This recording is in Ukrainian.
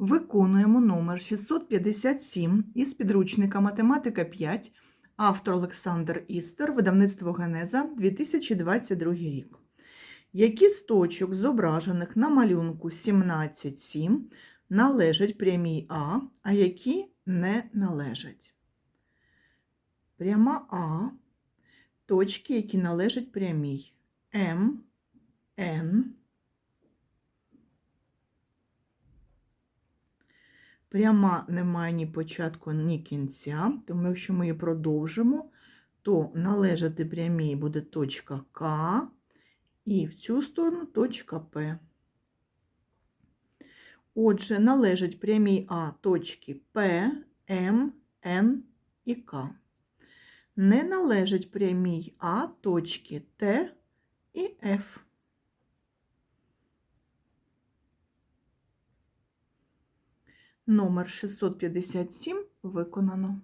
Виконуємо номер 657 із підручника Математика 5, автор Олександр Істер, видавництво Генеза, 2022 рік. Які з точок, зображених на малюнку 17.7, належать прямій А, а які не належать? Пряма А, точки, які належать прямій М, Н, Пряма не має ні початку, ні кінця, тому якщо ми її продовжимо, то належати прямій буде точка К і в цю сторону точка П. Отже, належать прямій А точки П, М, Н і К. Не належать прямій А точки Т і Ф. Номер 657 виконано.